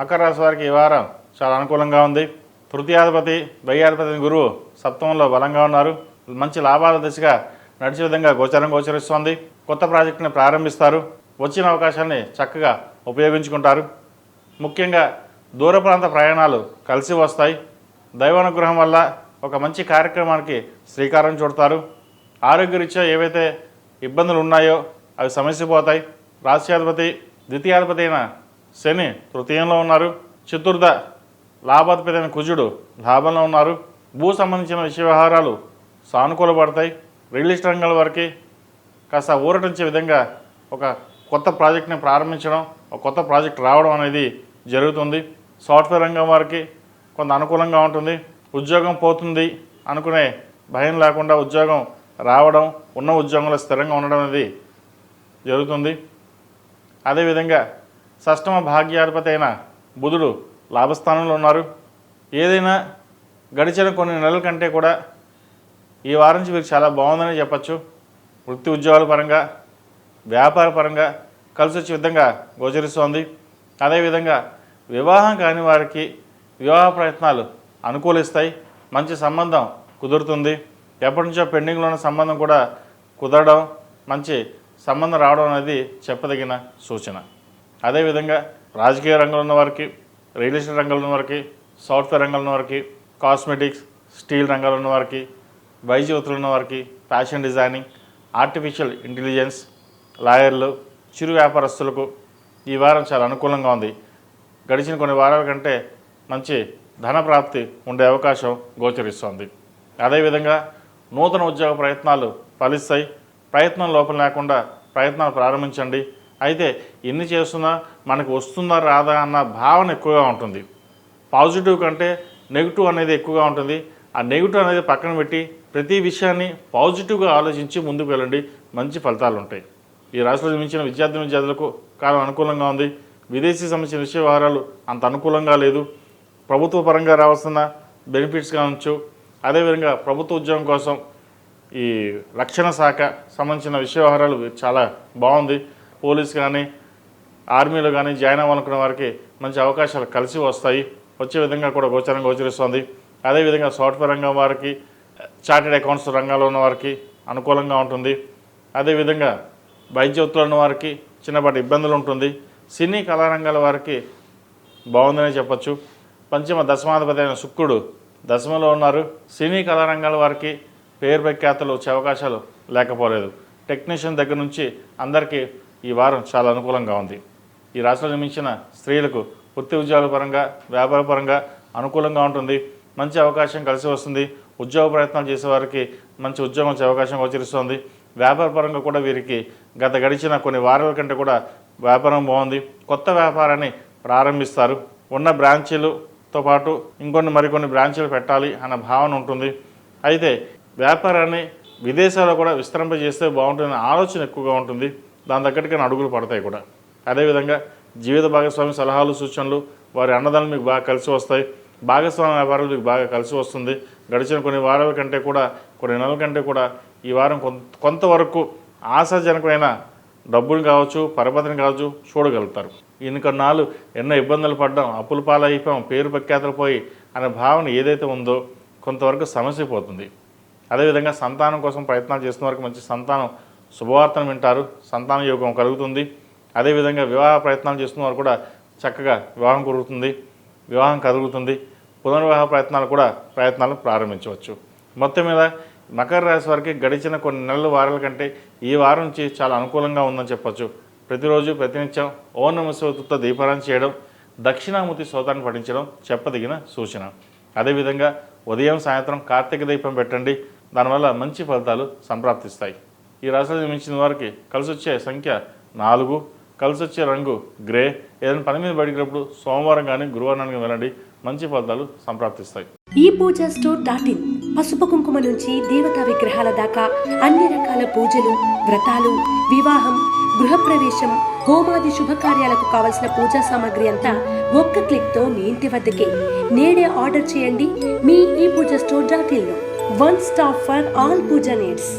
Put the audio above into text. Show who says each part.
Speaker 1: మకర రాశి వారికి ఈ వారం చాలా అనుకూలంగా ఉంది. తృతీయాధిపతి ద్వయాధిపతి గురువు సప్తమంలో బలంగా ఉన్నారు. మంచి లాభాల దిశగా నడిచే విధంగా గోచరం గోచరిస్తోంది. కొత్త ప్రాజెక్టుని ప్రారంభిస్తారు. వచ్చిన అవకాశాన్ని చక్కగా ఉపయోగించుకుంటారు. ముఖ్యంగా దూర ప్రాంత ప్రయాణాలు కలిసి వస్తాయి. దైవానుగ్రహం వల్ల ఒక మంచి కార్యక్రమానికి శ్రీకారం చుడతారు. ఆరోగ్యరీత్యా ఏవైతే ఇబ్బందులు ఉన్నాయో అవి సమస్య పోతాయి రాష్ట్రాధిపతి ద్వితీయాధిపతి అయిన శని తృతీయంలో ఉన్నారు. చతుర్థ లాభాధిపతి కుజుడు లాభంలో ఉన్నారు. భూ సంబంధించిన విషయ వ్యవహారాలు సానుకూలపడతాయి రియల్ ఎస్టేట్ రంగాల వరకు కాస్త ఊరటించే విధంగా ఒక కొత్త ప్రాజెక్ట్ని ప్రారంభించడం ఒక కొత్త ప్రాజెక్ట్ రావడం అనేది జరుగుతుంది. సాఫ్ట్వేర్ రంగం వారికి కొంత అనుకూలంగా ఉంటుంది. ఉద్యోగం పోతుంది అనుకునే భయం లేకుండా ఉద్యోగం రావడం ఉన్న ఉద్యోగంలో స్థిరంగా ఉండడం అనేది జరుగుతుంది. అదేవిధంగా షష్టమ భాగ్యాధిపతి అయిన బుధుడు లాభస్థానంలో ఉన్నారు. ఏదైనా గడిచిన కొన్ని నెలల కంటే కూడా ఈ వారం నుంచి మీకు చాలా బాగుందని చెప్పచ్చు. వృత్తి ఉద్యోగాల పరంగా వ్యాపార పరంగా కలిసి వచ్చే విధంగా గోచరిస్తోంది. అదేవిధంగా వివాహం కాని వారికి వివాహ ప్రయత్నాలు అనుకూలిస్తాయి. మంచి సంబంధం కుదురుతుంది. ఎప్పటి నుంచో పెండింగ్లో ఉన్న సంబంధం కూడా కుదరడం మంచి సంబంధం రావడం అనేది చెప్పదగిన సూచన. అదేవిధంగా రాజకీయ రంగంలో ఉన్న వారికి రియల్ ఎస్టేట్ రంగంలో ఉన్న వారికి సాఫ్ట్వేర్ రంగంలో ఉన్న వారికి కాస్మెటిక్స్ స్టీల్ రంగంలో ఉన్న వారికి వైద్యవతులు ఉన్న వారికి ఫ్యాషన్ డిజైనింగ్ ఆర్టిఫిషియల్ ఇంటెలిజెన్స్ లాయర్లు చిరు వ్యాపారస్తులకు ఈ వారం చాలా అనుకూలంగా ఉంది. గడిచిన కొన్ని వారాల కంటే మంచి ధన ప్రాప్తి ఉండే అవకాశం గోచరిస్తోంది. అదేవిధంగా నూతన ఉద్యోగ ప్రయత్నాలు ఫలిస్తాయి. ప్రయత్నం లోపం లేకుండా ప్రయత్నాలు ప్రారంభించండి. అయితే ఎన్ని చేస్తున్నా మనకు వస్తుందా రాదా అన్న భావన ఎక్కువగా ఉంటుంది. పాజిటివ్ కంటే నెగిటివ్ అనేది ఎక్కువగా ఉంటుంది. ఆ నెగిటివ్ అనేది పక్కన పెట్టి ప్రతి విషయాన్ని పాజిటివ్గా ఆలోచించి ముందుకు వెళ్ళండి. మంచి ఫలితాలు ఉంటాయి. ఈ రాష్ట్రంలో జన్మించిన విద్యార్థి విద్యార్థులకు కాలం అనుకూలంగా ఉంది. విదేశీ సంబంధించిన విషయ వ్యవహారాలు అంత అనుకూలంగా లేదు. ప్రభుత్వ పరంగా రావాల్సిన బెనిఫిట్స్ కావచ్చు. అదేవిధంగా ప్రభుత్వ ఉద్యోగం కోసం ఈ రక్షణ శాఖ సంబంధించిన విషయ వ్యవహారాలు చాలా బాగుంది. పోలీస్ కానీ ఆర్మీలో కానీ జాయిన్ అవ్వాలనుకున్న వారికి మంచి అవకాశాలు కలిసి వస్తాయి. వచ్చే విధంగా కూడా గోచరం గోచరిస్తుంది. అదేవిధంగా సాఫ్ట్వేర్ రంగం వారికి చార్టెడ్ అకౌంట్స్ రంగంలో ఉన్న వారికి అనుకూలంగా ఉంటుంది. అదేవిధంగా వైద్యోత్తులు ఉన్న వారికి చిన్నపాటి ఇబ్బందులు ఉంటుంది. సినీ కళారంగాల వారికి బాగుందనే చెప్పచ్చు. పంచమ దశమాధిపతి అయిన శుక్రుడు దశమలో ఉన్నారు. సినీ కళారంగాల వారికి పేరు ప్రఖ్యాతలు వచ్చే అవకాశాలు లేకపోలేదు. టెక్నీషియన్ దగ్గర నుంచి అందరికీ ఈ వారం చాలా అనుకూలంగా ఉంది. ఈ రాశిలో నిర్మించిన స్త్రీలకు వృత్తి ఉద్యోగాల పరంగా వ్యాపార పరంగా అనుకూలంగా ఉంటుంది. మంచి అవకాశం కలిసి వస్తుంది. ఉద్యోగ ప్రయత్నాలు చేసేవారికి మంచి ఉద్యోగం వచ్చే అవకాశం గోచరిస్తుంది. వ్యాపార పరంగా కూడా వీరికి గత గడిచిన కొన్ని వారాల కంటే కూడా వ్యాపారం బాగుంది. కొత్త వ్యాపారాన్ని ప్రారంభిస్తారు. ఉన్న బ్రాంచీలతో పాటు ఇంకొన్ని మరికొన్ని బ్రాంచీలు పెట్టాలి అన్న భావన ఉంటుంది. అయితే వ్యాపారాన్ని విదేశాల్లో కూడా విస్తరింపజేస్తే బాగుంటుందనే ఆలోచన ఎక్కువగా ఉంటుంది. దాని తగ్గట్టుగా అడుగులు పడతాయి కూడా. అదేవిధంగా జీవిత భాగస్వామి సలహాలు సూచనలు వారి అన్నదానం మీకు బాగా కలిసి వస్తాయి. భాగస్వామి వ్యాపారాలు మీకు బాగా కలిసి వస్తుంది. గడిచిన కొన్ని వారాల కంటే కూడా కొన్ని నెలల కంటే కూడా ఈ వారం కొంత కొంతవరకు ఆశాజనకమైన డబ్బులు కావచ్చు పరపతిని కావచ్చు చూడగలుగుతారు. ఇన్నికొన్నాళ్ళు ఎన్నో ఇబ్బందులు పడ్డాం అప్పుల పాలైపోయాం పేరు ప్రఖ్యాతలు పోయి అనే భావన ఏదైతే ఉందో కొంతవరకు సమస్య పోతుంది అదేవిధంగా సంతానం కోసం ప్రయత్నాలు చేస్తున్న వరకు మంచి సంతానం శుభవార్తను వింటారు సంతాన యోగం కలుగుతుంది. అదేవిధంగా వివాహ ప్రయత్నాలు చేస్తున్న వారు కూడా చక్కగా వివాహం కురుగుతుంది వివాహం కలుగుతుంది పునర్వివాహ ప్రయత్నాలు కూడా ప్రయత్నాలు ప్రారంభించవచ్చు. మొత్తం మీద మకర రాశి వారికి గడిచిన కొన్ని నెలల వారాల కంటే ఈ వారం నుంచి చాలా అనుకూలంగా ఉందని చెప్పొచ్చు. ప్రతిరోజు ప్రతినిత్యం ఓం నమ దీపారాన్ని చేయడం దక్షిణామూర్తి స్తోత్రాన్ని పఠించడం చెప్పదగిన సూచన. అదేవిధంగా ఉదయం సాయంత్రం కార్తీక దీపం పెట్టండి. దానివల్ల మంచి ఫలితాలు సంప్రాప్తిస్తాయి. ఈ రాశిలో మించిన వారికి కలిసి వచ్చే సంఖ్య నాలుగు కలిసి వచ్చే రంగు గ్రే. ఏదైనా పని మీద బయటికినప్పుడు సోమవారం కానీ గురువారం కానీ వెళ్ళండి. మంచి ఫలితాలు సంప్రాప్తిస్తాయి.
Speaker 2: ఈ పూజ స్టోర్ డాట్ ఇన్ పసుపు కుంకుమ నుంచి దేవతా విగ్రహాల దాకా అన్ని రకాల పూజలు వ్రతాలు వివాహం గృహప్రవేశం హోమాది శుభకార్యాలకు కావలసిన పూజా సామాగ్రి అంతా ఒక్క క్లిక్తో మీ ఇంటి వద్దకే. నేడే ఆర్డర్ చేయండి మీ ఈ Pooja store dot ఇన్లో one stop for all pooja needs.